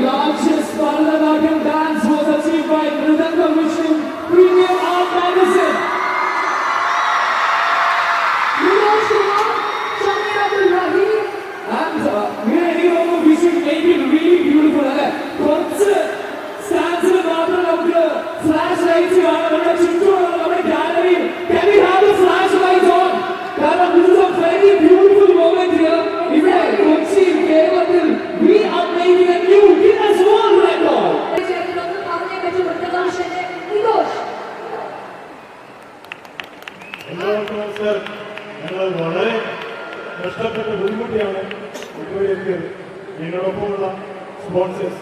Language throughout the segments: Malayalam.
largest Bharat Bharatanatyam dance was achieved by Mridanga Muslim Premier Art Magazine. And uh, we are here over, we should make it really beautiful. Right? Once stands in the matter of the flashlights, you are going to എല്ലാവർക്കും സർ വളരെ നഷ്ടപ്പെട്ട മുൻകൂട്ടിയാണ് മുൻകൂടി എത്തിയത് ഞങ്ങളോടൊപ്പമുള്ള സ്പോൺസേഴ്സ്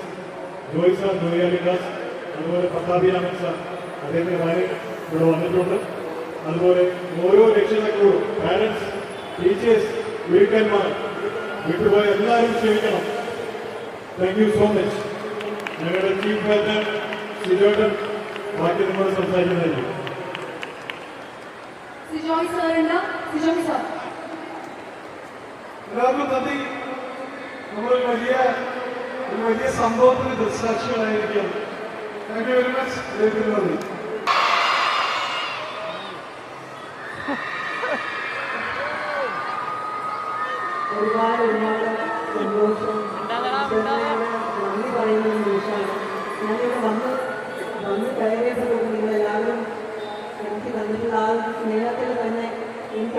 ജോയ് സാർ ജോയി അലിദാസ് അതുപോലെ പ്രതാപി രാമൻ സാർ അദ്ദേഹത്തിന്റെ അതുപോലെ ഓരോ രക്ഷിതാക്കളോടും പാരൻസ് ടീച്ചേഴ്സ് വീട്ടന്മാർ വീട്ടുപോയ എല്ലാവരും ക്ഷമിക്കണം. താങ്ക് സോ മച്ച് ഞങ്ങളുടെ ചീഫ് വെൽറ്റർ സിജോട്ടൻ ബാക്കി നമ്മൾ സംസാരിക്കുന്നതായിരിക്കും. സിജോയ് സാറുണ്ട് സിജോയ് സാർ എല്ലാവർക്കും നന്ദി. നമ്മളൊരു വലിയ ഒരു വലിയ സംഭവത്തിന് ദൃക്സാക്ഷികളായിരിക്കുകയാണ്. താങ്ക് യു വെരി മച്ച് നന്ദി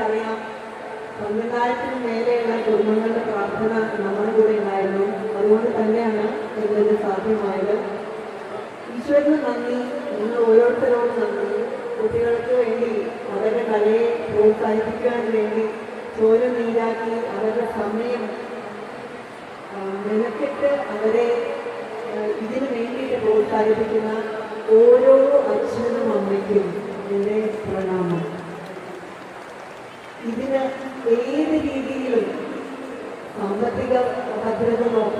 എനിക്കറിയാം പന്ത്രണ്ടായിരത്തിന് മേലെയുള്ള കുടുംബങ്ങളുടെ പ്രാർത്ഥന നമ്മുടെ കൂടെ ഉണ്ടായിരുന്നു. അതുകൊണ്ട് തന്നെയാണ് ഇതിന് സാധ്യമായത്. ഈശ്വരന് നന്ദി. നിങ്ങൾ ഓരോരുത്തരോടും നന്ദി. കുട്ടികൾക്ക് വേണ്ടി അവരുടെ കലയെ പ്രോത്സാഹിപ്പിക്കുവാൻ വേണ്ടി ചോര നീരാക്കി അവരുടെ സമയം മെനക്കെട്ട് അവരെ ഇതിനു വേണ്ടിയിട്ട് പ്രോത്സാഹിപ്പിക്കുന്ന ഓരോ അച്ഛനും അമ്മയ്ക്കും എന്റെ പ്രണാമം ഇതിന് ഏത് രീതിയിലും സാമ്പത്തിക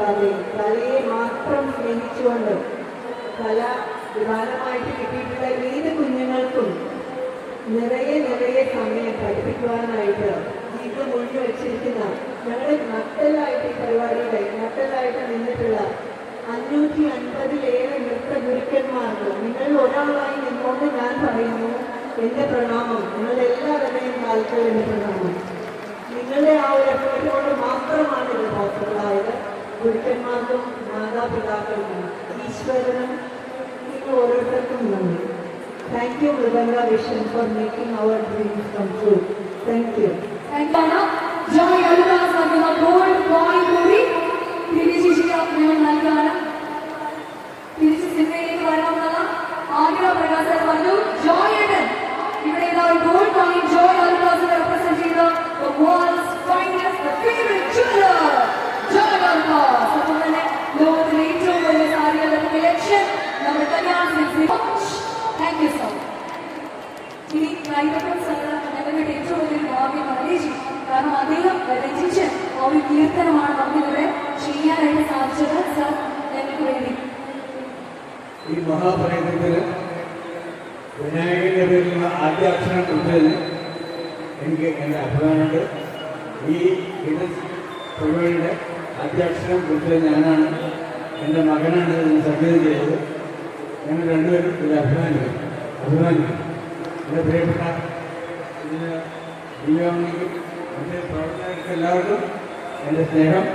നോക്കാതെ കലയെ മാത്രം സ്നേഹിച്ചുകൊണ്ട് കല വിമാനമായിട്ട് കിട്ടിയിട്ടുള്ള ഏത് കുഞ്ഞുങ്ങൾക്കും നിറയെ നിറയെ സമയം പഠിപ്പിക്കുവാനായിട്ട് ജീവിതം മുഴുവൻ വെച്ചിരിക്കുന്ന ഞങ്ങളുടെ നട്ടലായിട്ട് ഈ പരിപാടിയുടെ നട്ടലായിട്ട് നിന്നിട്ടുള്ള അഞ്ഞൂറ്റി അൻപതിലേറെ നൃത്ത ഗുരുക്കന്മാർക്ക് നിങ്ങൾ ഒരാളായി നിന്നുകൊണ്ട് ഞാൻ പറയുന്നു എന്റെ പ്രണാമം. നിങ്ങളുടെ എല്ലാവരുടെയും കാലത്ത് എന്റെ പ്രണാമം. നിങ്ങളുടെ ആ ഗുരുക്കന്മാർക്കും മാതാപിതാക്കൾക്കും ഈശ്വരനും നിങ്ങൾ ഓരോരുത്തർക്കും നന്ദി thank you Mridanga vision for making our dreams come true thank you എന്താണ് ജോയ് അലുദാസ് നൽകുന്ന ഗോൾഡ് കോയിൻ കൂടി രചിച്ച് ആ ഒരു കീർത്തനമാണ് നമുക്കിവിടെ ചെയ്യാനായിട്ട് സാധിച്ചത് സർ ഞങ്ങൾക്ക് വേണ്ടി ഈ മഹാപ്രയത്നത്തിൽ വിനായകന്റെ പേരിലുള്ള ആദ്യ അക്ഷരം കൊടുത്തതിന് എനിക്ക് എന്റെ അഭിമാനമുണ്ട്. ഈ ഗിന്നസ് പരിപാടിയുടെ അക്ഷരം കൊടുത്തത് ഞാനാണ്. എന്റെ മകനാണ് ഇതിന് സംഗീതം ചെയ്തത്. ഞങ്ങൾ രണ്ടുപേരും ഇതിൽ അഭിമാനിക്കും അഭിമാനിക്കും എന്റെ പ്രിയപ്പെട്ട ഇതിന് ദീപാവലിക്കും മറ്റ് പ്രവർത്തകർക്ക് എല്ലാവർക്കും എന്റെ സ്നേഹം.